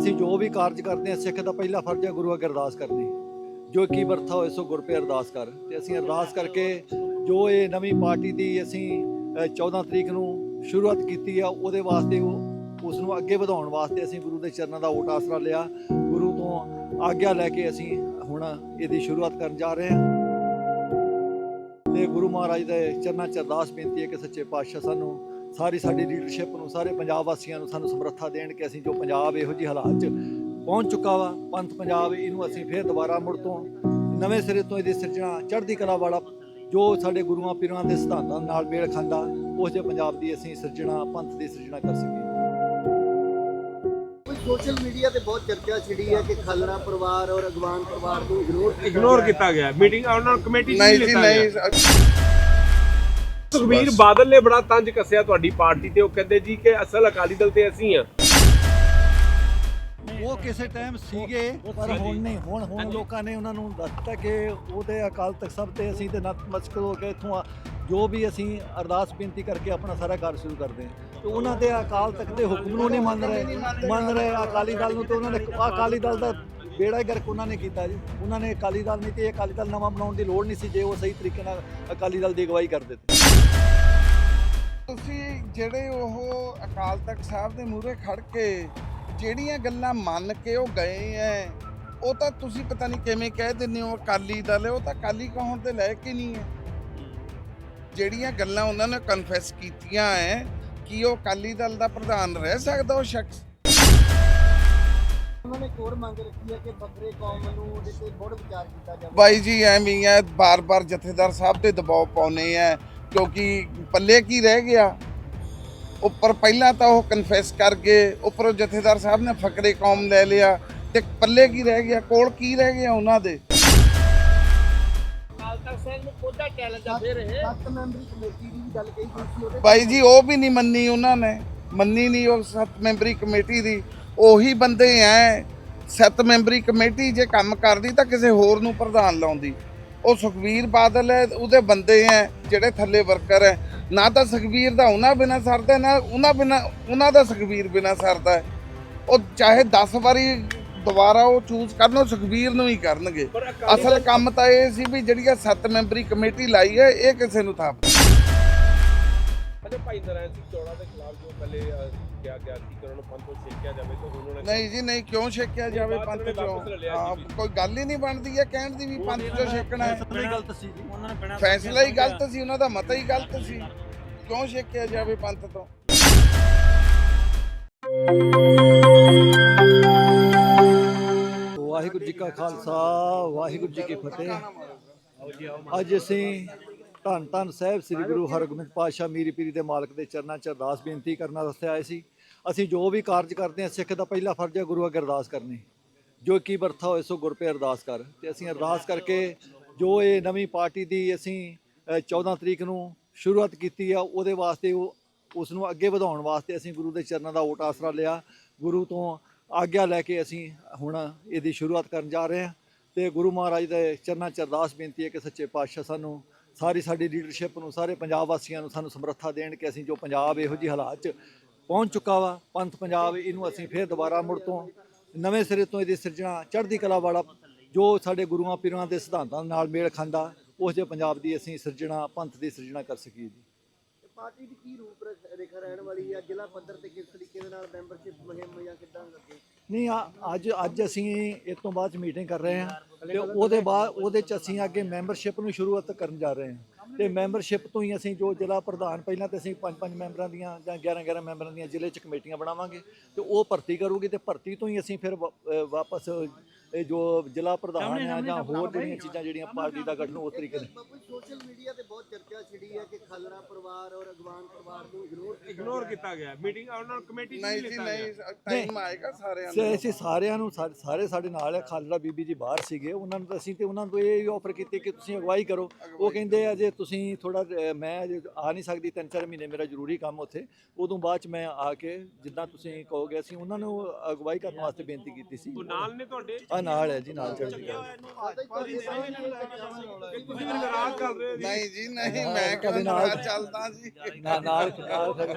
ਅਸੀਂ ਜੋ ਵੀ ਕਾਰਜ ਕਰਦੇ ਹਾਂ ਸਿੱਖ ਦਾ ਪਹਿਲਾ ਫਰਜ਼ ਹੈ ਗੁਰੂ ਅੱਗੇ ਅਰਦਾਸ ਕਰਨੀ। ਜੋ ਕੀ ਵਰਥਾ ਹੋਏ ਸੋ ਗੁਰ ਪੇ ਅਰਦਾਸ ਕਰ। ਤੇ ਅਸੀਂ ਅਰਦਾਸ ਕਰਕੇ ਜੋ ਇਹ ਨਵੀਂ ਪਾਰਟੀ ਦੀ ਅਸੀਂ ਅ, 14 ਤਰੀਕ ਨੂੰ ਸ਼ੁਰੂਆਤ ਕੀਤੀ ਆ ਉਹਦੇ ਵਾਸਤੇ ਉਹ ਉਸ ਨੂੰ ਅੱਗੇ ਵਧਾਉਣ ਵਾਸਤੇ ਅਸੀਂ ਗੁਰੂ ਦੇ ਚਰਨਾਂ ਦਾ ਓਟ ਆਸਰਾ ਲਿਆ। ਗੁਰੂ ਤੋਂ ਆਗਿਆ ਲੈ ਕੇ ਅਸੀਂ ਹੁਣ ਇਹਦੀ ਸ਼ੁਰੂਆਤ ਕਰਨ ਜਾ ਰਹੇ ਹਾਂ। ਤੇ ਗੁਰੂ ਮਹਾਰਾਜ ਦੇ ਚਰਨਾਂ 'ਚ ਅਰਦਾਸ ਬੇਨਤੀ ਹੈ ਕਿ ਸੱਚੇ ਪਾਤਸ਼ਾਹ ਸਾਨੂੰ ਸਾਰੀ ਸਾਡੀ ਲੀਡਰਸ਼ਿਪ ਨੂੰ ਸਾਰੇ ਪੰਜਾਬ ਵਾਸੀਆਂ ਨੂੰ ਸਾਨੂੰ ਸਮਰੱਥਾ ਦੇਣ ਕਿ ਅਸੀਂ ਜੋ ਪੰਜਾਬ ਇਹੋ ਜਿਹੀ ਹਾਲਾਤ 'ਚ ਪਹੁੰਚ ਚੁੱਕਾ ਵਾ ਪੰਥ ਪੰਜਾਬ ਇਹਨੂੰ ਅਸੀਂ ਫੇਰ ਦੁਬਾਰਾ ਮੁੜ ਤੋਂ ਨਵੇਂ ਸਿਰੇ ਤੋਂ ਇਹਦੀ ਸਿਰਜਣਾ ਚੜ੍ਹਦੀ ਕਲਾ ਵਾਲਾ ਜੋ ਸਾਡੇ ਗੁਰੂਆਂ ਪੀਰਾਂ ਦੇ ਸਿਧਾਂਤਾਂ ਨਾਲ ਮੇਲ ਖਾਂਦਾ ਉਸ ਜਿਹੇ ਪੰਜਾਬ ਦੀ ਅਸੀਂ ਸਿਰਜਣਾ ਪੰਥ ਦੀ ਸਿਰਜਣਾ ਕਰ ਸਕੀਏ। ਸੋਸ਼ਲ ਮੀਡੀਆ ਤੇ ਬਹੁਤ ਚਰਚਾ ਛਿੜੀ ਹੈ ਕਿ ਖਲਰਾ ਪਰਿਵਾਰ ਔਰ ਅਗਵਾਨ ਪਰਿਵਾਰ ਨੂੰ ਇਗਨੋਰ ਇਗਨੋਰ ਕੀਤਾ ਗਿਆ। ਮੀਟਿੰਗ ਉਹਨਾਂ ਨੂੰ ਕਮੇਟੀ ਨਹੀਂ ਨਹੀਂ ਗਿਆ। ਸੁਖਬੀਰ ਬਾਦਲ ਨੇ ਬੜਾ ਤੰਜ ਕੱਸਿਆ ਤੁਹਾਡੀ ਪਾਰਟੀ ਤੇ। ਉਹ ਕਹਿੰਦੇ ਜੀ ਕਿ ਅਸਲ ਅਕਾਲੀ ਦਲ ਤੇ ਅਸੀਂ ਆ ਉਹ ਕਿਸੇ ਟਾਈਮ ਸੀਗੇ ਪਰ ਹੁਣ ਨਹੀਂ ਹੁਣ ਹੁਣ ਲੋਕਾਂ ਨੇ ਉਹਨਾਂ ਨੂੰ ਦੱਸਤਾ ਕਿ ਉਹਦੇ ਅਕਾਲ ਤਖਤ ਸਾਹਿਬ ਤੇ ਅਸੀਂ ਤੇ ਨਤਮਸਤਕ ਹੋ ਕੇ ਇੱਥੋਂ ਆ- ਜੋ ਵੀ ਅਸੀਂ ਅਰਦਾਸ ਬੇਨਤੀ ਕਰਕੇ ਆਪਣਾ ਸਾਰਾ ਕਾਰਜ ਸ਼ੁਰੂ ਕਰਦੇ ਹਾਂ। ਤੇ ਉਹਨਾਂ ਦੇ ਅਕਾਲ ਤਖਤ ਦੇ ਹੁਕਮ ਨੂੰ ਨਹੀਂ ਮੰਨ ਰਹੇ। ਮੰਨ ਰਹੇ ਅਕਾਲੀ ਦਲ ਨੂੰ ਤੇ ਉਹਨਾਂ ਨੇ ਅਕਾਲੀ ਦਲ ਦਾ ਬੇੜਾ ਹੀ ਗਰਕ ਉਹਨਾਂ ਨੇ ਕੀਤਾ ਜੀ। ਉਹਨਾਂ ਨੇ ਅਕਾਲੀ ਦਲ ਨਹੀਂ ਤੇ ਇਹ ਅਕਾਲੀ ਦਲ ਨਵਾਂ ਬਣਾਉਣ ਦੀ ਲੋੜ ਨਹੀਂ ਸੀ ਜੇ ਉਹ ਸਹੀ ਤਰੀਕੇ ਨਾਲ ਅਕਾਲੀ ਦਲ ਦੀ ਅਗਵਾਈ ਕਰਦੇ ਤੇ ਤੁਸੀਂ ਜਿਹੜੇ ਉਹ ਅਕਾਲ ਤਖਤ ਸਾਹਿਬ ਦੇ ਮੂਹਰੇ ਖੜ ਕੇ ਜਿਹੜੀਆਂ ਗੱਲਾਂ ਮੰਨ ਕੇ ਉਹ ਗਏ ਐ ਉਹ ਤਾਂ ਤੁਸੀਂ ਪਤਾ ਨਹੀਂ ਕਿਵੇਂ ਕਹਿ ਦਿੰਦੇ ਹੋ ਅਕਾਲੀ ਦਲ ਉਹ ਤਾਂ ਅਕਾਲੀ ਕਹਾਉਣ ਦੇ ਲਾਇਕ ਹੀ ਨਹੀਂ ਹੈ ਜਿਹੜੀਆਂ ਗੱਲਾਂ ਉਹਨਾਂ ਨੇ ਕਨਫੈਸ ਕੀਤੀਆਂ ਐ ਕਿ ਉਹ ਅਕਾਲੀ ਦਲ ਦਾ ਪ੍ਰਧਾਨ ਰਹਿ ਸਕਦਾ ਉਹ ਸ਼ਖਸ? ਉਹਨਾਂ ਨੇ ਹੋਰ ਮੰਗ ਰੱਖੀ ਹੈ ਕਿ ਬੱਕਰੇ ਕੌਮ ਨੂੰ ਉਹਦੇ ਤੇ ਮੁੜ ਵਿਚਾਰ ਕੀਤਾ ਜਾਵੇ। ਬਾਈ ਜੀ ਐਵੇਂ ਹੀ ਐ ਬਾਰ-ਬਾਰ ਜਥੇਦਾਰ ਸਾਹਿਬ ਤੇ ਦਬਾਅ ਪਾਉਨੇ ਐ ਕਿਉਂਕਿ ਪੱਲੇ ਕੀ ਰਹਿ ਗਿਆ ਉੱਪਰ ਪਹਿਲਾਂ ਤਾਂ ਉਹ ਕਨਫੈਸ ਕਰ ਗਏ ਉੱਪਰੋਂ ਜਥੇਦਾਰ ਸਾਹਿਬ ਨੇ ਫਕਰੇ ਕੌਮ ਲੈ ਲਿਆ ਤੇ ਪੱਲੇ ਕੀ ਰਹਿ ਗਿਆ ਕੋਲ ਕੀ ਰਹਿ ਗਿਆ ਉਹਨਾਂ ਦੇ? ਸੱਤ ਮੈਂਬਰੀ ਕਮੇਟੀ ਦੀ ਵੀ ਗੱਲ ਕਹੀ ਗਈ ਸੀ ਉਹਦੇ ਬਾਈ ਜੀ ਉਹ ਵੀ ਨਹੀਂ ਮੰਨੀ ਉਹਨਾਂ ਨੇ ਮੰਨੀ ਨਹੀਂ ਉਹ ਸੱਤ ਮੈਂਬਰੀ ਕਮੇਟੀ ਦੀ। ਉਹੀ ਬੰਦੇ ਐ ਸੱਤ ਮੈਂਬਰੀ ਕਮੇਟੀ ਜੇ ਕੰਮ ਕਰਦੀ ਤਾਂ ਕਿਸੇ ਹੋਰ ਨੂੰ ਪ੍ਰਧਾਨ ਲਾਉਂਦੀ। ਉਹ ਸੁਖਵੀਰ ਬਾਦਲ ਹੈ ਉਹਦੇ ਬੰਦੇ ਐ ਜਿਹੜੇ ਥੱਲੇ ਵਰਕਰ ਐ ਨਾ ਤਾਂ ਸੁਖਵੀਰ ਦਾ ਉਹਨਾਂ ਬਿਨਾ ਸਰਦਾ ਨਾ ਉਹਨਾਂ ਬਿਨਾ ਉਹਨਾਂ ਦਾ ਸੁਖਵੀਰ ਬਿਨਾ ਸਰਦਾ ਹੈ। ਉਹ ਚਾਹੇ 10 ਵਾਰੀ ਦੁਬਾਰਾ ਉਹ ਚੂਜ਼ ਕਰਨ ਉਹ ਸੁਖਵੀਰ ਨੂੰ ਹੀ ਕਰਨਗੇ। ਅਸਲ ਕੰਮ ਤਾਂ ਇਹ ਸੀ ਵੀ ਜਿਹੜੀ ਇਹ ਸੱਤ ਮੈਂਬਰੀ ਕਮੇਟੀ ਲਾਈ ਹੈ ਇਹ ਕਿਸੇ ਨੂੰ ਥਾਪ ਅਜੇ ਭਾਈ ਨਰਾਇਣ ਸਿੰਘ ਚੌੜਾ ਦੇ ਖਿਲਾਫ ਜੋ ਪਹਿਲੇ ਅਹ, ਕਿਹਾ ਗਿਆ ਸੀ ਕਿ ਉਹਨਾਂ ਨੂੰ ਪੰਥ ਤੋਂ ਛੇਕਿਆ ਜਾਵੇ ਤਾਂ ਹੁਣ ਉਹਨਾਂ ਨੇ ਨਹੀਂ ਜੀ ਨਹੀਂ ਕਿਉਂ ਛੇਕਿਆ ਜਾਵੇ ਬਾਅਦ ਪੰਥ ਚੋਂ? ਵਾਪਸ ਲੈ ਲਿਆ ਹਾਂ ਜੀ। ਕੋਈ ਗੱਲ ਹੀ ਨਹੀਂ ਬਣਦੀ ਹੈ ਕਹਿਣ ਦੀ ਵੀ ਪੰਥ ਚੋਂ ਛੇਕਣਾ ਹੈ। ਸਹੀ ਗਲਤ ਸੀ ਜੀ। ਉਹਨਾਂ ਨੇ ਬਿਨਾਂ ਫੈਸਲਾ ਹੀ ਗਲਤ ਸੀ ਉਹਨਾਂ ਦਾ ਮਤਾ ਹੀ ਗਲਤ ਸੀ। ਕਿਉਂ ਛੇਕਿਆ ਜਾਵੇ ਪੰਥ ਤੋਂ? ਵਾਹਿਗੁਰੂ ਜੀ ਕਾ ਖਾਲਸਾ ਵਾਹਿਗੁਰੂ ਜੀ ਕੀ ਫਤਿਹ। ਅੱਜ ਅਸੀਂ ਧੰਨ ਧੰਨ ਸਾਹਿਬ ਸ੍ਰੀ ਗੁਰੂ ਹਰਗੋਬਿੰਦ ਪਾਤਸ਼ਾਹ ਮੀਰੀ ਪੀਰੀ ਦੇ ਮਾਲਕ ਦੇ ਚਰਨਾਂ 'ਚ ਅਰਦਾਸ ਬੇਨਤੀ ਕਰਨ ਵਾਸਤੇ ਆਏ ਸੀ। ਅਸੀਂ ਜੋ ਵੀ ਕਾਰਜ ਕਰਦੇ ਹਾਂ ਸਿੱਖ ਦਾ ਪਹਿਲਾ ਫਰਜ਼ ਹੈ ਗੁਰੂ ਅੱਗੇ ਅਰਦਾਸ ਕਰਨੀ। ਜੋ ਕੀ ਵਰਥਾ ਹੋਏ ਸੋ ਗੁਰ ਪੇ ਅਰਦਾਸ ਕਰ। ਤੇ ਅਸੀਂ ਅਰਦਾਸ ਕਰਕੇ ਜੋ ਇਹ ਨਵੀਂ ਪਾਰਟੀ ਦੀ ਅਸੀਂ ਅ, 14 ਤਰੀਕ ਨੂੰ ਸ਼ੁਰੂਆਤ ਕੀਤੀ ਆ ਉਹਦੇ ਵਾਸਤੇ ਉਹ ਉਸ ਨੂੰ ਅੱਗੇ ਵਧਾਉਣ ਵਾਸਤੇ ਅਸੀਂ ਗੁਰੂ ਦੇ ਚਰਨਾਂ ਦਾ ਓਟ ਆਸਰਾ ਲਿਆ। ਗੁਰੂ ਤੋਂ ਆਗਿਆ ਲੈ ਕੇ ਅਸੀਂ ਹੁਣ ਇਹਦੀ ਸ਼ੁਰੂਆਤ ਕਰਨ ਜਾ ਰਹੇ ਹਾਂ। ਤੇ ਗੁਰੂ ਮਹਾਰਾਜ ਦੇ ਚਰਨਾਂ 'ਚ ਅਰਦਾਸ ਬੇਨਤੀ ਹੈ ਕਿ ਸੱਚੇ ਪਾਤਸ਼ਾਹ ਸਾਨੂੰ ਸਾਰੀ ਸਾਡੀ ਲੀਡਰਸ਼ਿਪ ਨੂੰ, ਸਾਰੇ ਪੰਜਾਬ ਵਾਸੀਆਂ ਨੂੰ ਸਾਨੂੰ ਸਮਰੱਥਾ ਦੇਣ ਕਿ ਅਸੀਂ ਜੋ ਪੰਜਾਬ ਇਹੋ ਜਿਹੀ ਹਾਲਾਤ 'ਚ ਪਹੁੰਚ ਚੁੱਕਾ ਵਾ, ਪੰਥ ਪੰਜਾਬ ਇਹਨੂੰ ਅਸੀਂ ਫੇਰ ਦੁਬਾਰਾ ਮੁੜ ਤੋਂ ਨਵੇਂ ਸਿਰੇ ਤੋਂ ਇਹਦੀ ਸਿਰਜਣਾ, ਚੜ੍ਹਦੀ ਕਲਾ ਵਾਲਾ ਜੋ ਸਾਡੇ ਗੁਰੂਆਂ ਪੀਰਾਂ ਦੇ ਸਿਧਾਂਤਾਂ ਨਾਲ ਮੇਲ ਖਾਂਦਾ, ਉਸ ਜਿਹੇ ਪੰਜਾਬ ਦੀ ਅਸੀਂ ਸਿਰਜਣਾ, ਪੰਥ ਦੀ ਸਿਰਜਣਾ ਕਰ ਸਕੀਏ ਜੀ। ਪਾਰਟੀ ਦੀ ਕੀ ਰੂਪ ਰੇਖਾ ਰਹਿਣ ਵਾਲੀ ਹੈ ਜ਼ਿਲ੍ਹਾ ਪੱਧਰ ਤੇ ਕਿਸ ਤਰੀਕੇ ਦੇ ਨਾਲ ਮੈਂਬਰਸ਼ਿਪ ਮੁਹਿੰਮ ਜਾਂ ਕਿੱਦਾਂ ਲੱਗੇ? ਨਹੀਂ, ਆ- ਅੱਜ ਅੱਜ ਅਸੀਂ ਇਸ ਤੋਂ ਬਾਅਦ ਚ ਮੀਟਿੰਗ ਕਰ ਰਹੇ ਹਾਂ ਤੇ ਉਹਦੇ ਬਾਅਦ, ਉਹਦੇ ਚ ਅਸੀਂ ਅੱਗੇ ਮੈਂਬਰਸ਼ਿਪ ਨੂੰ ਸ਼ੁਰੂਆਤ ਕਰਨ ਜਾ ਰਹੇ ਹਾਂ। ਤੇ ਮੈਂਬਰਸ਼ਿਪ ਤੋਂ ਹੀ ਅਸੀਂ ਜੋ ਜ਼ਿਲ੍ਹਾ ਪ੍ਰਧਾਨ ਪਹਿਲਾਂ ਤੇ ਅਸੀਂ ਪੰਜ ਪੰਜ ਮੈਂਬਰਾਂ ਦੀਆਂ ਜਾਂ 11 11 ਮੈਂਬਰਾਂ ਦੀਆਂ ਜ਼ਿਲ੍ਹੇ ਚ ਕਮੇਟੀਆਂ ਬਣਾਵਾਂਗੇ ਤੇ ਉਹ ਭਰਤੀ ਕਰੂਗੀ ਤੇ ਭਰਤੀ ਤੋਂ ਹੀ ਅਸੀਂ ਫਿਰ ਵਾ- ਅਹ ਵਾਪਸ ਇਹ ਜੋ ਜ਼ਿਲ੍ਹਾ ਪ੍ਰਧਾਨ ਆ ਜਾਂ ਹੋਰ ਜਿਹੜੀਆਂ ਚੀਜ਼ਾਂ ਜਿਹੜੀਆਂ ਪਾਰਟੀ ਦਾ ਗਠਨ ਉਸ ਤਰੀਕੇ ਨਾਲ ਸੋਸ਼ਲ ਮੀਡੀਆ ਤੇ ਬਹੁਤ ਚਰਚਾ ਛਿੜੀ ਹੈ ਕਿ ਖਲਰਾ ਪਰਿਵਾਰ ਔਰ ਅਗਵਾਨ ਪਰਿਵਾਰ ਨੂੰ ਇਗਨੋਰ ਇਗਨੋਰ ਕੀਤਾ ਗਿਆ। ਮੀਟਿੰਗ ਉਹਨਾਂ ਨੂੰ ਕਮੇਟੀ ਨਹੀਂ ਲਿੱਤਾ ਨਹੀਂ। ਟਾਈਮ ਆਏਗਾ ਸਾਰਿਆਂ ਸੇ ਨੂੰ। ਅਸੀਂ ਸਾਰਿਆਂ ਨੂੰ ਸਾਰੇ ਸਾਡੇ ਨਾਲ ਹੈ ਖਾਲੜਾ ਬੀਬੀ ਜੀ ਬਾਹਰ ਸੀਗੇ ਉਹਨਾਂ ਨੂੰ ਤਾਂ ਅਸੀਂ ਤੇ ਉਹਨਾਂ ਨੂੰ ਇਹ ਆਫਰ ਕੀਤੀ ਕਿ ਤੁਸੀਂ ਅਗਵਾਈ ਕਰੋ। ਉਹ ਕਹਿੰਦੇ ਆ ਜੇ ਤੁਸੀਂ ਥੋੜਾ ਮੈਂ ਅਜੇ ਆ ਨਹੀਂ ਸਕਦੀ ਤਿੰਨ ਚਾਰ ਮਹੀਨੇ ਮੇਰਾ ਜ਼ਰੂਰੀ ਕੰਮ ਉੱਥੇ। ਉਦੋਂ ਬਾਅਦ ਚ ਮੈਂ ਆ ਕੇ ਜਿੱਦਾਂ ਤੁਸੀਂ ਕਹੋਗੇ ਅਸੀਂ ਉਹਨਾਂ ਨੂੰ ਅਗਵਾਈ ਕਰਨ ਵਾਸਤੇ ਬੇਨਤੀ ਕੀਤੀ ਸੀ। ਉਹ ਨਾਲ ਨੇ ਤੁਹਾਡੇ? ਆ ਨਾਲ ਹੈ ਜੀ ਨਾਲ ਚੜ੍ਹਦੀ ਕਲਾ ਤੁਸੀਂ ਵੀ ਨਾਰਾਜ਼ ਕਰ ਰਹੇ ਹੋ ਜੀ। ਨਹੀਂ ਜੀ ਨਹੀਂ ਮੈਂ ਕਦੇ ਨਾਲ- ਚੱਲਦਾ ਜੀ। ਨਾਲ ਨਾਲ ਨਾਲ ਫਿਰ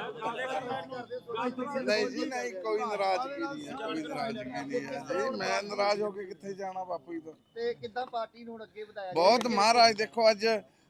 ਨਹੀਂ ਜੀ ਨਹੀਂ ਕੋਈ ਨਾਰਾਜ਼ਗੀ ਨਹੀਂ ਹੈ ਕੋਈ ਨਾਰਾਜ਼ਗੀ ਨਹੀਂ ਹੈ। ਜੀ ਮੈਂ ਨਾਰਾਜ਼ ਹੋ ਕੇ ਕਿੱਥੇ ਜਾਣਾ ਬਾਪੂ ਜੀ ਤੋਂ? ਤੇ ਕਿੱਦਾਂ ਪਾਰਟੀ ਨੂੰ ਹੁਣ ਅੱਗੇ ਵਧਾਇਆ ਬਹੁਤ ਮਹਾਰਾਜ ਦੇਖੋ ਅੱਜ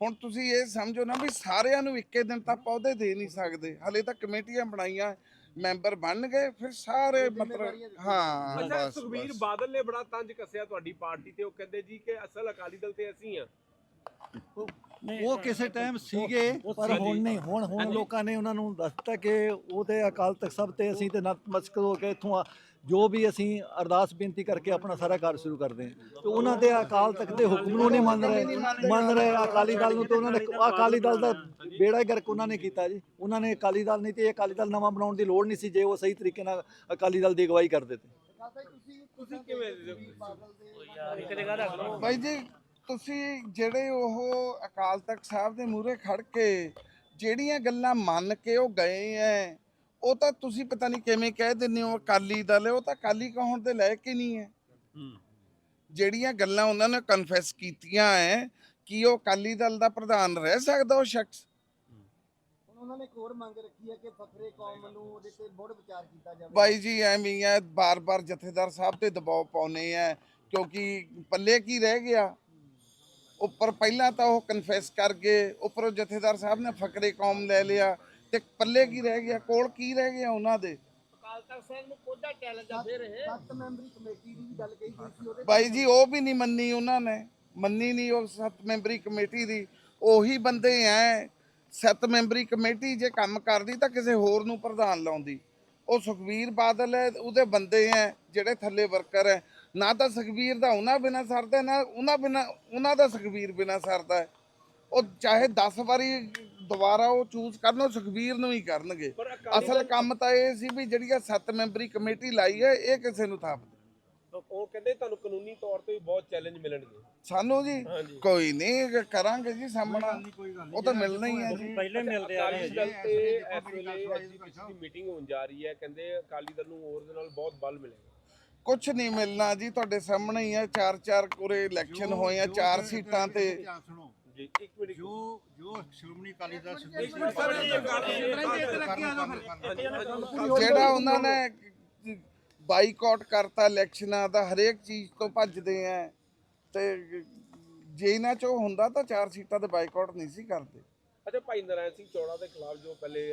ਹੁਣ ਤੁਸੀਂ ਇਹ ਸਮਝੋ ਨਾ ਵੀ ਸਾਰਿਆਂ ਨੂੰ ਇੱਕੇ ਦਿਨ ਤਾਂ ਪੌਦੇ ਦੇ ਨਹੀਂ ਸਕਦੇ। ਹਲੇ ਤਾਂ ਕਮੇਟੀਆਂ ਬਣਾਈਆਂ ਮੈਂਬਰ ਬਣ ਗਏ ਫਿਰ ਸਾਰੇ ਮਤਲਬ ਹਾਂ ਅੱਛਾ ਬਸ ਸੁਖਬੀਰ ਬਸ। ਬਾਦਲ ਨੇ ਬੜਾ ਤੰਜ ਕੱਸਿਆ ਤੁਹਾਡੀ ਪਾਰਟੀ ਤੇ ਉਹ ਕਹਿੰਦੇ ਜੀ ਕਿ ਅਸਲ ਅਕਾਲੀ ਦਲ ਤੇ ਅਸੀਂ ਆ ਉਹ ਕਿਸੇ ਟਾਈਮ ਸੀਗੇ ਪਰ ਹੁਣ ਨਹੀਂ ਹੁਣ ਹੁਣ ਲੋਕਾਂ ਨੇ ਉਹਨਾਂ ਨੂੰ ਦੱਸਤਾ ਕਿ ਉਹ ਤੇ ਅਕਾਲ ਤਖਤ ਸਭ ਤੇ ਅਸੀਂ ਤੇ ਨਤਮਸਤਕ ਹੋ ਕੇ ਇੱਥੋਂ ਆ- ਜੋ ਵੀ ਅਸੀਂ ਅਰਦਾਸ ਬੇਨਤੀ ਕਰਕੇ ਆਪਣਾ ਸਾਰਾ ਕਾਰਜ ਸ਼ੁਰੂ ਕਰਦੇ ਹਾਂ। ਤੇ ਉਹਨਾਂ ਤੇ ਅਕਾਲ ਤਖਤ ਦੇ ਹੁਕਮ ਨੂੰ ਨਹੀਂ ਮੰਨ ਰਹੇ ਮੰਨ ਰਹੇ ਅਕਾਲੀ ਦਲ ਨੂੰ ਤੇ ਉਹਨਾਂ ਨੇ ਅਕਾਲੀ ਦਲ ਦਾ ਬੇੜਾ ਹੀ ਗਰਕ ਉਹਨਾਂ ਨੇ ਕੀਤਾ ਜੀ। ਉਹਨਾਂ ਨੇ ਅਕਾਲੀ ਦਲ ਨਹੀਂ ਤੇ ਇਹ ਅਕਾਲੀ ਦਲ ਨਵਾਂ ਬਣਾਉਣ ਦੀ ਲੋੜ ਨਹੀਂ ਸੀ ਜੇ ਉਹ ਸਹੀ ਤਰੀਕੇ ਨਾਲ ਅਕਾਲੀ ਦਲ ਦੀ ਅਗਵਾਈ ਕਰਦੇ ਤੇ। ਤੁਸੀਂ ਤੁਸੀਂ ਕਿਵੇਂ ਬਾਦਲ ਦੇ ਬਾਈ ਜੀ ਤੁਸੀਂ ਜਿਹੜੇ ਉਹ ਅਕਾਲ ਤਖਤ ਸਾਹਿਬ ਦੇ ਮੂਹਰੇ ਖੜ ਕੇ ਜਿਹੜੀਆਂ ਗੱਲਾਂ ਮੰਨ ਕੇ ਉਹ ਗਏ ਐ ਉਹ ਤਾਂ ਤੁਸੀਂ ਪਤਾ ਨਹੀਂ ਕਿਵੇਂ ਕਹਿ ਦਿੰਦੇ ਹੋ ਅਕਾਲੀ ਦਲ ਹੈ ਉਹ ਤਾਂ ਅਕਾਲੀ ਕਹਾਉਣ ਦੇ ਲਾਇਕ ਹੀ ਨਹੀਂ ਹੈ। ਜਿਹੜੀਆਂ ਗੱਲਾਂ ਉਹਨਾਂ ਨੇ ਕਨਫੈਸ ਕੀਤੀਆਂ ਐ ਕਿ ਉਹ ਅਕਾਲੀ ਦਲ ਦਾ ਪ੍ਰਧਾਨ ਰਹਿ ਸਕਦਾ ਉਹ ਸ਼ਖਸ? ਹੁਣ ਉਹਨਾਂ ਨੇ ਇੱਕ ਹੋਰ ਮੰਗ ਰੱਖੀ ਹੈ ਕਿ ਫਖਰੇ ਕੌਮ ਨੂੰ ਉਹਦੇ ਤੇ ਮੁੜ ਵਿਚਾਰ ਕੀਤਾ ਜਾਵੇ। ਬਾਈ ਜੀ ਐਵੇਂ ਹੈ ਬਾਰ-ਬਾਰ ਜਥੇਦਾਰ ਸਾਹਿਬ ਤੇ ਦਬਾਅ ਪਾਉਨੇ ਆ ਕਿਉਂਕਿ ਪੱਲੇ ਕੀ ਰਹਿ ਗਿਆ? ਉੱਪਰ ਪਹਿਲਾਂ ਤਾਂ ਉਹ ਕਨਫੈਸ ਕਰ ਗਏ ਉੱਪਰੋਂ ਜਥੇਦਾਰ ਸਾਹਿਬ ਨੇ ਫਕਰੇ ਕੌਮ ਲੈ ਲਿਆ। ਤੇ ਪੱਲੇ ਕੀ ਰਹਿ ਗਿਆ ਕੋਲ ਕੀ ਰਹਿ ਗਿਆ ਉਹਨਾਂ ਦੇ? ਅਕਾਲ ਤਖਤ ਸਾਹਿਬ ਨੂੰ ਕੋਡਾ ਚੈਲੰਜ ਆ ਫਿਰ ਇਹ। ਸੱਤ ਮੈਂਬਰੀ ਕਮੇਟੀ ਦੀ ਵੀ ਗੱਲ ਕਹੀ ਗਈ ਸੀ ਉਹਦੇ ਬਾਈ ਜੀ ਉਹ ਵੀ ਨਹੀਂ ਮੰਨੀ ਉਹਨਾਂ ਨੇ। ਮੰਨੀ ਨਹੀਂ ਉਹ ਸੱਤ ਮੈਂਬਰੀ ਕਮੇਟੀ ਦੀ। ਉਹੀ ਬੰਦੇ ਐ। ਸੱਤ ਮੈਂਬਰੀ ਕਮੇਟੀ ਜੇ ਕੰਮ ਕਰਦੀ ਤਾਂ ਕਿਸੇ ਹੋਰ ਨੂੰ ਪ੍ਰਧਾਨ ਲਾਉਂਦੀ। ਉਹ ਸੁਖਵੀਰ ਬਾਦਲ ਹੈ ਉਹਦੇ ਬੰਦੇ ਐ ਜਿਹੜੇ ਥੱਲੇ ਵਰਕਰ ਐ। ਨਾ ਤਾਂ ਸੁਖਵੀਰ ਦਾ ਉਹਨਾਂ ਬਿਨਾ ਸਰਦਾ ਨਾ ਉਹਨਾਂ ਬਿਨਾ ਉਹਨਾਂ ਦਾ ਸੁਖਵੀਰ ਬਿਨਾ ਸਰਦਾ। ਹੈ। ਉਹ ਚਾਹੇ 10 ਵਾਰੀ ਦੁਬਾਰਾ ਉਹ ਚੂਜ਼ ਕਰਨ ਉਹ ਸੁਖਵੀਰ ਨੂੰ ਹੀ ਕਰਨਗੇ। ਅਸਲ ਕੰਮ ਤਾਂ ਇਹ ਸੀ ਵੀ ਜਿਹੜੀ ਆ ਸੱਤ ਮੈਂਬਰੀ ਕਮੇਟੀ ਲਾਈ ਹੈ ਇਹ ਕਿਸੇ ਨੂੰ ਥਾਪ। ਉਹ ਕਹਿੰਦੇ ਤੁਹਾਨੂੰ ਕਾਨੂੰਨੀ ਤੌਰ ਤੇ ਵੀ ਬਹੁਤ ਚੈਲੰਜ ਮਿਲਣਗੇ। ਸਾਨੂੰ ਜੀ ਕੋਈ ਨਹੀਂ ਕਰਾਂਗੇ ਜੀ ਸਾਹਮਣਾ। ਉਹ ਤਾਂ ਮਿਲਣਾ ਹੀ ਹੈ ਜੀ। ਪਹਿਲੇ ਮਿਲਦੇ ਆ ਅਕਾਲੀ ਦਲ ਤੇ ਇਸ ਦੀ ਮੀਟਿੰਗ ਹੋਣ ਜਾ ਰਹੀ ਹੈ ਕਹਿੰਦੇ ਅਕਾਲੀ ਦਲ ਨੂੰ ਹੋਰ ਦੇ ਨਾਲ ਬਹੁਤ ਬਲ ਮਿਲੇਗਾ। ਕੁਝ ਨਹੀਂ ਮਿਲਣਾ ਜੀ ਤੁਹਾਡੇ ਸਾਹਮਣੇ ਹੀ ਹੈ ਚਾਰ ਚਾਰ ਕੋਰੇ ਇਲੈਕਸ਼ਨ ਹੋਏ ਆ ਚਾਰ ਸੀਟਾਂ ਤੇ। ਜੀ ਇੱਕ ਮਿੰਟ ਜੋ ਜੋ ਸ਼੍ਰੋਮਣੀ ਅਕਾਲੀ ਦਲ ਇੱਕ ਮਿੰਟ ਸਰ ਜਿਹੜਾ ਉਹਨਾਂ ਨੇ ਬਾਈਕਾਟ ਕਰਤਾ ਇਲੈਕਸ਼ਨਾਂ ਦਾ ਹਰੇਕ ਚੀਜ਼ ਤੋਂ ਭੱਜਦੇ ਆ ਤੇ ਜੇ ਇਹਨਾਂ ਚੋਂ ਹੁੰਦਾ ਤਾਂ ਚਾਰ ਸੀਟਾਂ ਤੇ ਬਾਈਕਾਟ ਨਹੀਂ ਸੀ ਕਰਦੇ। ਅੱਛਾ ਭਾਈ ਨਰਾਇਣ ਸਿੰਘ ਚੌੜਾ ਦੇ ਖਿਲਾਫ ਜੋ ਪਹਿਲੇ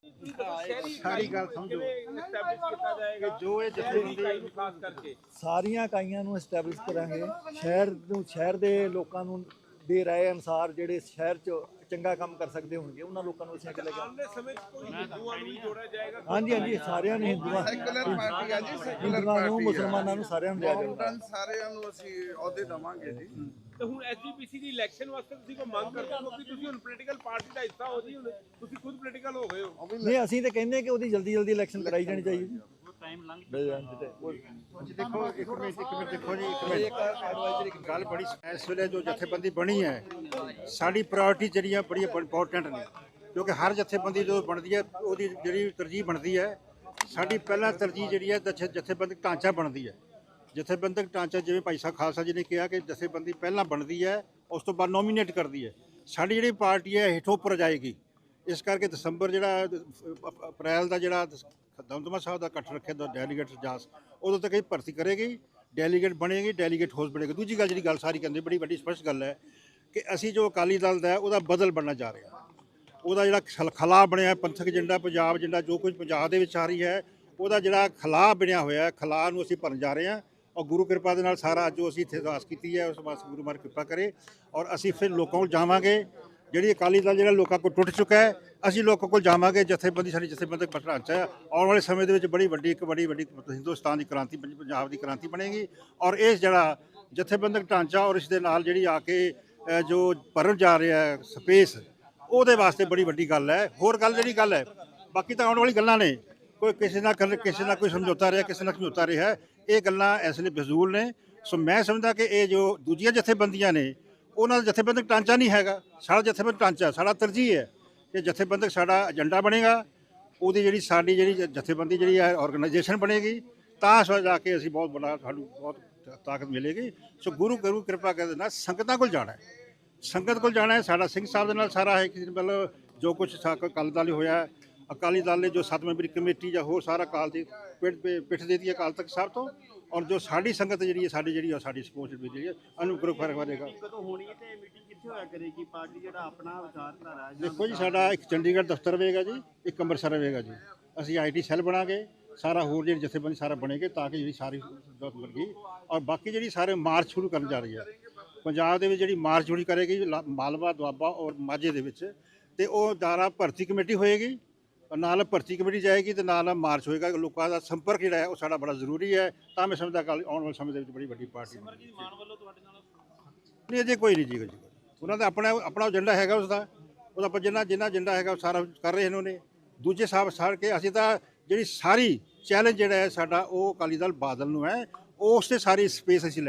ਸਾਰੀ ਗੱਲ ਸਮਝੋ। ਐਸਟੈਬਲਿਸ਼ ਕੀਤਾ ਜਾਏਗਾ ਜੋ ਇਹ ਜਥੇਬੰਦੀ ਨੂੰ ਖਾਸ ਕਰਕੇ। ਸਾਰੀਆਂ ਇਕਾਈਆਂ ਨੂੰ ਐਸਟੈਬਲਿਸ਼ ਕਰਾਂਗੇ। ਸ਼ਹਿਰ ਨੂੰ ਸ਼ਹਿਰ ਦੇ ਲੋਕਾਂ ਨੂੰ ਦੇ ਰਾਏ ਅਨਸਾਰ ਜਿਹੜੇ ਸ਼ਹਿਰ 'ਚ ਚੰਗਾ ਕੰਮ ਕਰ ਸਕਦੇ ਹੋਣਗੇ ਉਹਨਾਂ ਲੋਕਾਂ ਨੂੰ ਅਸੀਂ ਅੱਗੇ ਲੈ ਕੇ ਆਉਣ ਦੇ ਸਮੇਂ 'ਚ ਕੋਈ ਹਿੰਦੂਆਂ ਨੂੰ ਵੀ ਜੋੜਿਆ ਜਾਏਗਾ? ਹਾਂਜੀ ਹਾਂਜੀ ਸਾਰਿਆਂ ਨੂੰ ਹਿੰਦੂਆਂ। ਸੈਕੂਲਰ ਪਾਰਟੀ ਆ ਜੀ ਸੈਕੂਲਰ ਹਿੰਦੂਆਂ ਨੂੰ ਪਾਰਟੀ ਮੁਸਲਮਾਨਾਂ ਨੂੰ ਸਾਰਿਆਂ ਨੂੰ ਲਿਆ ਮੌਡਰਨ ਸਾਰਿਆਂ ਨੂੰ ਅਸੀਂ ਅਹੁਦੇ ਦਵਾਂਗੇ ਜੀ। ਤੇ ਹੁਣ ਐਸਜੀਪੀਸੀ ਦੀ ਇਲੈਕਸ਼ਨ ਵਾਸਤੇ ਤੁਸੀਂ ਕੋਈ ਮੰਗ ਕਰਦੇ ਹੋ ਕਿ ਤੁਸੀਂ ਹੁਣ ਪੋਲੀਟੀਕਲ ਪਾਰਟੀ ਦਾ ਹਿੱਸਾ ਹੋ ਜੀ ਹੁਣ ਤੁਸੀਂ ਖੁਦ ਪੋਲੀਟੀਕਲ ਹੋ ਗਏ ਹੋ। ਨਹੀਂ ਅਸੀਂ ਤਾਂ ਕਹਿੰਦੇ ਕਿ ਉਹਦੀ ਜਲਦੀ ਜਲਦੀ ਇਲੈਕਸ਼ਨ ਕਰਾਈ ਜਾਣੀ ਚਾਹੀਦੀ। ਜੀ ਦੇਖੋ ਇੱਕ ਮਿੰਟ ਇੱਕ ਮਿੰਟ ਦੇਖੋ ਜੀ ਇੱਕ ਮਿੰਟ। ਗੱਲ ਬੜੀ ਇਸ ਵੇਲੇ ਜੋ ਜਥੇਬੰਦੀ ਬਣੀ ਹੈ ਸਾਡੀ ਪ੍ਰਾਇੋਰਟੀ ਜਿਹੜੀਆਂ ਬੜੀ ਇੰਪੋਰਟੈਂਟ ਨੇ। ਕਿਉਂਕਿ ਹਰ ਜਥੇਬੰਦੀ ਜਦੋਂ ਬਣਦੀ ਹੈ ਉਹਦੀ ਜਿਹੜੀ ਤਰਜੀਹ ਬਣਦੀ ਹੈ ਸਾਡੀ ਪਹਿਲਾਂ ਤਰਜੀਹ ਜਿਹੜੀ ਹੈ ਜਥੇ- ਜਥੇਬੰਦਕ ਢਾਂਚਾ ਬਣਦੀ ਹੈ। ਜਥੇਬੰਦਕ ਢਾਂਚਾ ਜਿਵੇਂ ਭਾਈ ਸਾਹਿਬ ਖਾਲਸਾ ਜੀ ਨੇ ਕਿਹਾ ਕਿ ਜਥੇਬੰਦੀ ਪਹਿਲਾਂ ਬਣਦੀ ਹੈ, ਉਸ ਤੋਂ ਬਾਅਦ ਨੋਮੀਨੇਟ ਕਰਦੀ ਹੈ। ਸਾਡੀ ਜਿਹੜੀ ਪਾਰਟੀ ਹੈ ਹੇਠੋਂ ਉੱਪਰ ਜਾਏਗੀ। ਇਸ ਕਰਕੇ ਦਸੰਬਰ ਜਿਹੜਾ, ਅਪ੍ਰੈਲ ਦਾ ਜਿਹੜਾ ਦਮਦਮਾ ਸਾਹਿਬ ਦਾ ਇਕੱਠ ਰੱਖਿਆ ਦਾ ਡੈਲੀਗੇਟ ਜਾਸ, ਉਦੋਂ ਤੱਕ ਇਹ ਭਰਤੀ ਕਰੇਗੀ। ਡੈਲੀਗੇਟ ਬਣੇਗੀ ਡੈਲੀਗੇਟ ਹਾਊਸ ਬਣੇਗਾ। ਦੂਜੀ ਗੱਲ ਜਿਹੜੀ ਗੱਲ ਸਾਰੀ ਕਹਿੰਦੇ, ਬੜੀ ਵੱਡੀ ਸਪਸ਼ਟ ਗੱਲ ਹੈ ਕਿ ਅਸੀਂ ਜੋ ਅਕਾਲੀ ਦਲ ਦਾ ਉਹਦਾ ਬਦਲ ਬਣਨਾ ਜਾ ਰਿਹਾ। ਉਹਦਾ ਜਿਹੜਾ ਖਲ- ਖਲਾ ਬਣਿਆ, ਪੰਥਕ ਏਜੰਡਾ, ਪੰਜਾਬ ਏਜੰਡਾ, ਜੋ ਕੁਝ ਪੰਜਾਬ ਦੇ ਵਿੱਚ ਆ ਰਹੀ ਹੈ, ਉਹਦਾ ਜਿਹੜਾ ਖਲਾ ਬਣਿਆ ਹੋਇਆ ਹੈ, ਖਲਾ ਨੂੰ ਅਸੀਂ ਭਰਨ ਜਾ ਰਹੇ ਹਾਂ। ਔਰ ਗੁਰੂ ਕਿਰਪਾ ਦੇ ਨਾਲ ਸਾਰਾ ਜੋ ਅਸੀਂ ਇੱਥੇ ਅਰਦਾਸ ਕੀਤੀ ਹੈ, ਉਸ ਵਾਸਤੇ ਗੁਰੂ ਮਾਰ ਕਿਰਪਾ ਕਰੇ ਔਰ ਅਸੀਂ ਫਿਰ ਲੋਕਾਂ ਕੋਲ ਜਾਵਾਂਗੇ। ਜਿਹੜੀ ਅਕਾਲੀ ਦਲ ਜਿਹੜਾ ਲੋਕਾਂ ਕੋਲ ਟੁੱਟ ਚੁੱਕਾ ਹੈ, ਅਸੀਂ ਲੋਕਾਂ ਕੋਲ ਜਾਵਾਂਗੇ, ਜਥੇਬੰਦੀ, ਸਾਡੀ ਜਥੇਬੰਦਕ ਢਾਂਚਾ ਹੈ ਆਉਣ ਵਾਲੇ ਸਮੇਂ ਦੇ ਵਿੱਚ ਬੜੀ ਵੱਡੀ, ਇੱਕ ਬੜੀ ਵੱਡੀ ਹਿੰਦੁਸਤਾਨ ਦੀ ਕ੍ਰਾਂਤੀ ਪੰਜਾਬ ਦੀ ਕ੍ਰਾਂਤੀ ਬਣੇਗੀ ਔਰ ਇਹ ਜਿਹੜਾ ਜਥੇਬੰਦਕ ਢਾਂਚਾ ਔਰ ਇਸ ਦੇ ਨਾਲ ਜਿਹੜੀ ਆ ਕੇ ਜੋ ਭਰਨ ਜਾ ਰਿਹਾ ਹੈ, ਸਪੇਸ, ਉਹਦੇ ਵਾਸਤੇ ਬੜੀ ਵੱਡੀ ਗੱਲ ਹੈ। ਹੋਰ ਗੱਲ ਜਿਹੜੀ ਗੱਲ ਹੈ, ਬਾਕੀ ਤਾਂ ਆਉਣ ਵਾਲੀ ਗੱਲਾਂ ਨੇ। ਕੋਈ ਕਿਸੇ ਨਾਲ ਕਰ- ਕਿਸੇ ਨਾਲ ਕੋਈ ਸਮਝੌਤਾ ਰਿਹਾ, ਕਿਸੇ ਨਾਲ ਸਮਝੌਤਾ ਰਿਹਾ ਇਹ ਗੱਲਾਂ ਇਸ ਲਈ ਫਜ਼ੂਲ ਨੇ। ਸੋ ਮੈਂ ਸਮਝਦਾ ਕਿ ਇਹ ਜੋ ਦੂਜੀਆਂ ਜਥੇਬੰਦੀਆਂ ਨੇ, ਉਹਨਾਂ ਦਾ ਜਥੇਬੰਦਕ ਢਾਂਚਾ ਨਹੀਂ ਹੈਗਾ। ਸਾਡਾ ਜਥੇਬੰਦਕ ਢਾਂਚਾ, ਸਾਡਾ ਤਰਜੀਹ ਹੈ ਕਿ ਜਥੇਬੰਦਕ ਸਾਡਾ ਏਜੰਡਾ ਬਣੇਗਾ। ਉਹਦੀ ਜਿਹੜੀ ਸਾਡੀ ਜਿਹੜੀ ਜਥੇਬੰਦੀ ਜਿਹੜੀ ਹੈ ਆਰਗੇਨਾਈਜੇਸ਼ਨ ਬਣੇਗੀ। ਤਾਂ ਸੋ ਜਾ ਕੇ ਅਸੀਂ ਬਹੁਤ ਬੜਾ ਸਾਨੂੰ ਬਹੁਤ ਤਾਕਤ ਮਿਲੇਗੀ। ਸੋ ਗੁਰੂ ਗੁਰੂ ਕਿਰਪਾ ਕਰਦੇ ਨਾਲ ਸੰਗਤਾਂ ਕੋਲ ਜਾਣਾ ਹੈ। ਸੰਗਤ ਕੋਲ ਜਾਣਾ ਹੈ। ਸਾਡਾ ਸਿੰਘ ਸਾਹਿਬ ਦੇ ਨਾਲ ਸਾਰਾ ਹੈ ਕਿ ਮਤਲਬ ਜੋ ਕੁਝ ਅਕਾਲੀ ਦਲ ਹੋਇਆ, ਅਕਾਲੀ ਦਲ ਨੇ ਜੋ ਸੱਤ ਮੈਂਬਰੀ ਕਮੇਟੀ ਜਾਂ ਹੋਰ ਸਾਰਾ ਕਾਲ ਦੀ ਪਿੱਠ ਪਿੱਠ ਦੇ ਦਿੱਤੀ ਅਕਾਲ ਤਖਤ ਸਾਹਿਬ ਤੋਂ ਔਰ ਜੋ ਸਾਡੀ ਸੰਗਤ ਜਿਹੜੀ ਹੈ ਸਾਡੀ ਜਿਹੜੀ ਹੈ ਸਾਡੀ ਸਪੋਰਟ ਜਿਹੜੀ ਹੈ ਅਨੁਗ੍ਰਹ ਫ਼ਰਕ ਕਰੇਗਾ ਕਦੋਂ ਹੋਣੀ ਹੈ ਤੇ ਮੀਟਿੰਗ ਕਿੱਥੇ ਹੋਇਆ ਕਰੇਗੀ ਪਾਰਟੀ ਜਿਹੜਾ ਆਪਣਾ ਵਿਚਾਰਧਾਰਾ ਹੈ ਦੇਖੋ ਜੀ ਸਾਡਾ ਇੱਕ ਚੰਡੀਗੜ੍ਹ ਦਫ਼ਤਰ ਹੋਵੇਗਾ ਜੀ ਇੱਕ ਅੰਮ੍ਰਿਤਸਰ ਹੋਵੇਗਾ ਜੀ। ਅਸੀਂ ਆਈਟੀ ਸੈੱਲ ਬਣਾਗੇ ਸਾਰਾ ਹੋਰ ਜਿਹੜੀ ਜਥੇਬੰਦੀ ਸਾਰਾ ਬਣੇਗੇ ਤਾਂ ਕਿ ਜਿਹੜੀ ਸਾਰੀ ਬਣ ਗਈ। ਔਰ ਬਾਕੀ ਜਿਹੜੀ ਸਾਰੇ ਮਾਰਚ ਸ਼ੁਰੂ ਕਰਨ ਜਾ ਰਹੀ ਹੈ। ਪੰਜਾਬ ਦੇ ਵਿੱਚ ਜਿਹੜੀ ਮਾਰਚ ਸ਼ੁਰੂ ਕਰੇਗੀ ਮਾਲਵਾ ਦੁਆਬਾ ਔਰ ਮਾਝੇ ਦੇ ਵਿੱਚ ਤੇ ਉਹ ਦਾਰਾ ਭਰਤੀ ਕਮੇਟੀ ਹੋਏਗੀ। ਨਾਲ ਭਰਤੀ ਕਮੇਟੀ ਜਾਏਗੀ ਤੇ ਨਾਲ ਮਾਰਚ ਹੋਏਗਾ। ਲੋਕਾਂ ਦਾ ਸੰਪਰਕ ਜਿਹੜਾ ਹੈ ਉਹ ਸਾਡਾ ਬੜਾ ਜ਼ਰੂਰੀ ਹੈ। ਤਾਂ ਮੈਂ ਸਮਝਦਾ ਕਿ ਆਉਣ ਵਾਲੇ ਸਮੇਂ ਦੇ ਵਿੱਚ ਬੜੀ ਵੱਡੀ ਪਾਰਟੀ ਬਣੇਗੀ। ਨਹੀਂ ਅਜੇ ਕੋਈ ਨਹੀਂ ਜੀ ਉਹਨਾਂ ਦਾ ਆਪਣਾ ਆਪਣਾ ਏਜੰਡਾ ਹੈਗਾ ਉਸ ਦਾ ਉਹਦਾ ਪਰ ਜਿੰਨਾ ਜਿੰਨਾ ਏਜੰਡਾ ਹੈਗਾ ਉਹ ਸਾਰਾ ਕਰ ਰਹੇ ਨੇ ਉਹਨੇ। ਦੂਜੇ ਸਾਹਿਬ ਸਾਰ ਕੇ ਅਸੀਂ ਤਾਂ ਜਿਹੜੀ ਸਾਰੀ ਚੈਲੰਜ ਜਿਹੜਾ ਹੈ ਸਾਡਾ ਉਹ ਅਕਾਲੀ ਦਲ ਬਾਦਲ ਨੂੰ ਹੈ ਉਸ ਤੇ ਸਾਰੀ ਸਪੇਸ ਅਸੀਂ